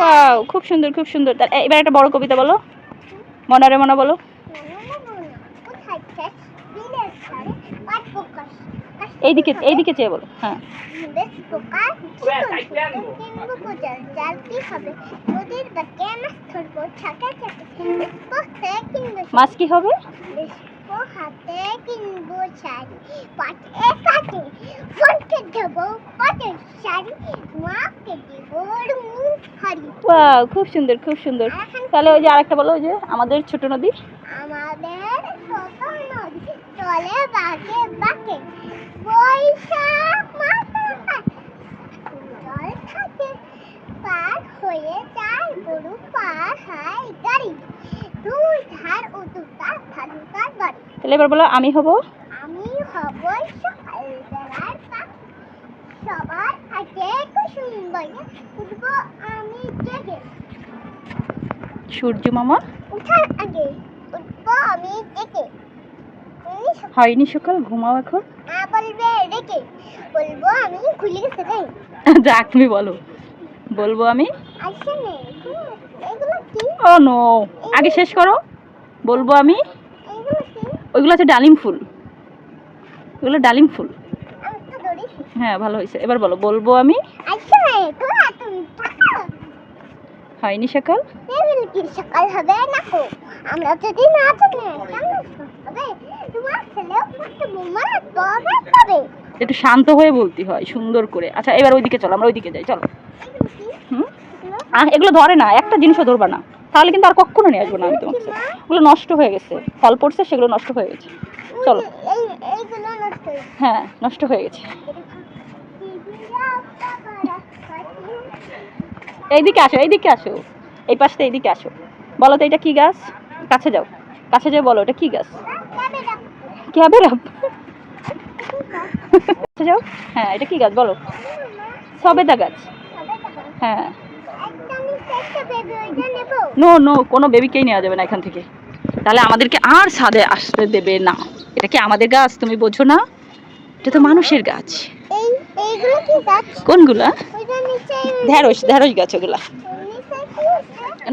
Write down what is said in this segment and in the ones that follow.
Wow, খুব সুন্দর খুব সুন্দর। এবার একটা বড় কবিতা বলো। মনারে মনা বলো। এইদিকে এইদিকে চেয়ে বলো হ্যাঁ। মাছ কি হবে? হাতে কিনবো শাড়ি পাটে কাটে ফোনকে দেবো পাটের শাড়ি মাকে দেবো ওয়াও খুব সুন্দর খুব সুন্দর। তাহলে ওই যে আরেকটা বলো ওই যে আমাদের ছোট নদী। আমাদের ছোট নদী চলে বাঁকে বাঁকে বৈশাখ মাসে জল থাকে পার হয়ে যায় গরু পার হয় গাড়ি। দুই ধার ও দুটা তাহলে এবার বলো আমি হব? আমি হব সকাল বেলার পাখি সবার আগে কুসুম বইয়ে আমি জেগে। সূর্য মামা? উঠার আগে উঠবো আমি জেগে। হয়নি সকাল ঘুমাও এখন। না বলবে রেখে বলব আমি ভুলে গেছে রে। যাক তুমি বলো। বলব আমি? এগুলো কি? ও নো আগে শেষ করো। বলব আমি? ওইগুলো আছে ডালিম ফুল। ওগুলো ডালিম ফুল। হ্যাঁ ভালো হয়েছে। এবার বলো বলব আমি? হয়নি সকাল? হবে না আমরা যদি না একটু শান্ত হয়ে বলতে হয় সুন্দর করে। আচ্ছা এবার ওইদিকে চলো আমরা ওইদিকে যাই চলো। হুম? এগুলো ধরে না একটা জিনিসও ধরবা না। তাহলে কিন্তু আর কখনো নিয়ে আসব না আমি তোমাকে ওগুলো নষ্ট হয়ে গেছে। ফল পড়ছে, সেগুলো নষ্ট হয়ে গেছে। চলো। হয়ে, নষ্ট হয়ে গেছে। এইদিকে আসো এইদিকে আসো। এই পাশটা এইদিকে আসো। বলো তো, এটা কি গাছ? কাছে যাও। কাছে যাও বলো, এটা কি গাছ? ক্যাবেরা কাছে যাও। হ্যাঁ এটা কি গাছ? বলো। সবেদা গাছ। হ্যাঁ। নো নো কোনো বেবিকেই নেওয়া যাবে না এখান থেকে। তাহলে আমাদেরকে আর ছাদে আসতে দেবে না। এটা কি আমাদের গাছ? তুমি বোঝো না? এটা তো মানুষের গাছ। কোনগুলা? ঢেঁড়স ঢেঁড়স গাছ ওগুলা?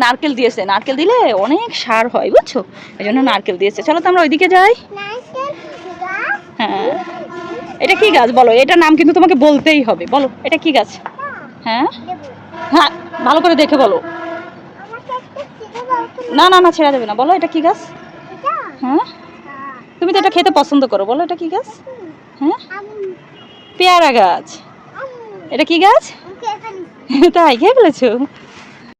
নারকেল দিয়েছে। নারকেল দিলে অনেক সার হয় বুঝছ? এই জন্য নারকেল দিয়েছে। চলো তো আমরা ওইদিকে যাই। হ্যাঁ। এটা কি গাছ বলো? এটা নাম কিন্তু তোমাকে বলতেই হবে। বলো এটা কি গাছ? হ্যাঁ। দেবো হ্যাঁ ভালো করে দেখে বলো। না না না ছেড়া দেবে না। বলো এটা কি গাছ? হ্যাঁ? তুমি তো এটা খেতে পছন্দ করো। বলো এটা কি গাছ? হ্যাঁ? পেয়ারা গাছ। এটা কি গাছ? তাই খেয়ে ফেলেছো?